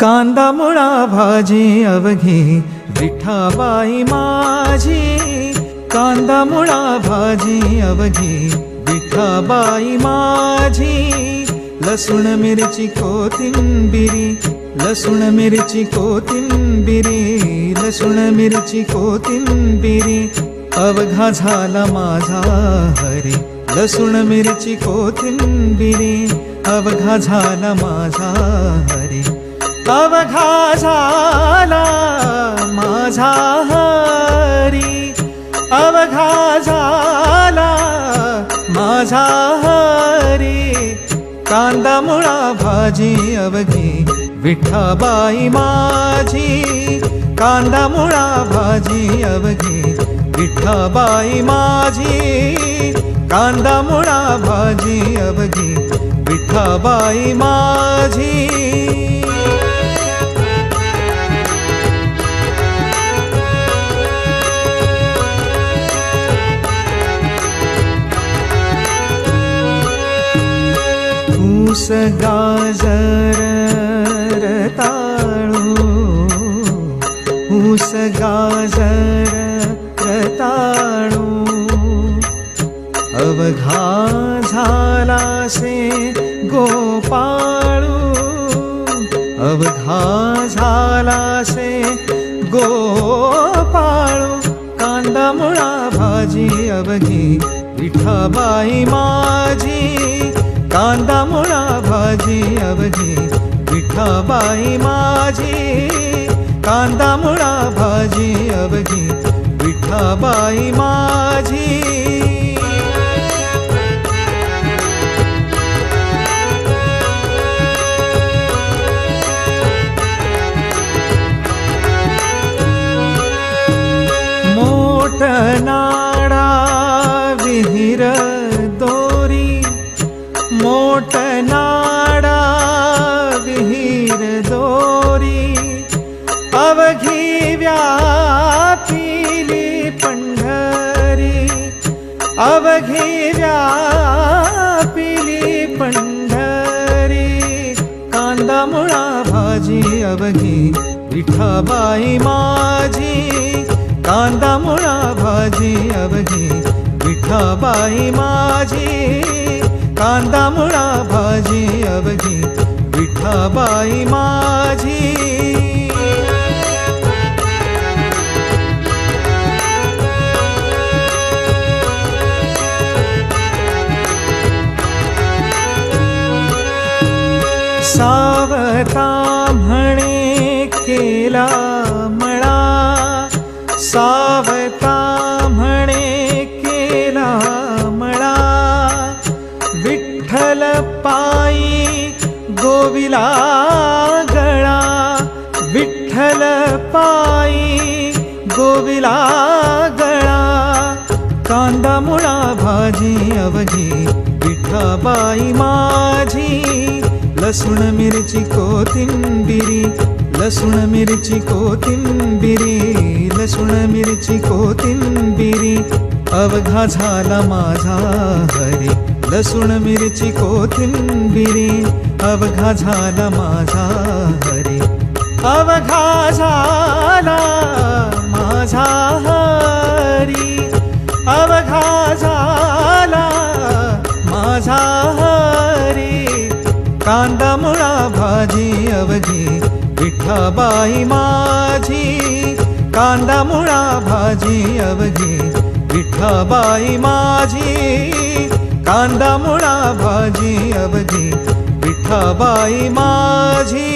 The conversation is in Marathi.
कांदा मुळा भाजी अवघी विठाबाई माझी. कांदा मुळा भाजी अवघी विठाबाई माझी. लसूण मिरची कोथिंबिरी लसूण मिरची कोथिंबिरी लसूण मिरची कोथिंबिरी. अवघा झाला माझा हरी लसूण मिरची कोथिंबिरी. अवघा झाला माझा हरी. अवघा झाला माझा हरी. अवघा झाला माझा हरी. कांदा मुळा भाजी अवघी विठाबाई माझी. कांदा मुळा भाजी अवघी विठाबाई माझी. कांदा मुळा भाजी अवघी विठाबाई माझी. ऊस गाजर रताळू ऊस गाजर रताळू अवघा झाला से गोपाळू अवघा झाला से गोपाळू कांदा मुळा भाजी अवघी विठाबाई माझी कांदा मुळा भाजी अवधी विठाबाई माझी. कांदा मुळा भाजी अवधी विठाबाई माझी. मोठ माझी अवघी विठाबाई माझी कांदा मुळा भाजी अवघी विठाबाई माझी कांदा मुळा भाजी अवघी विठाबाई माझी. सावता म्हणे केला मळा. सावता म्हणे केला मळा. विठ्ठल पायी गोविला गळा. विठ्ठल पायी गोविला गळा. कांदा मुळा भाजी अवघी विठाबाई माझी. लसुण मिरची कोथिंबिरी लसुण मिरची कोथिंबिरी लसुण मिरची कोथिंबिरी. अवघा झाला माझा हरी लसूण मिरची कोथिंबिरी. अवघा झाला माझा हरी अवघा झाला माझा हरी. माझी अवघी विठाबाई माझी. कांदा मुळा भाजी अवघी विठाबाई माझी. कांदा मुळा भाजी अवघी विठाबाई माझी.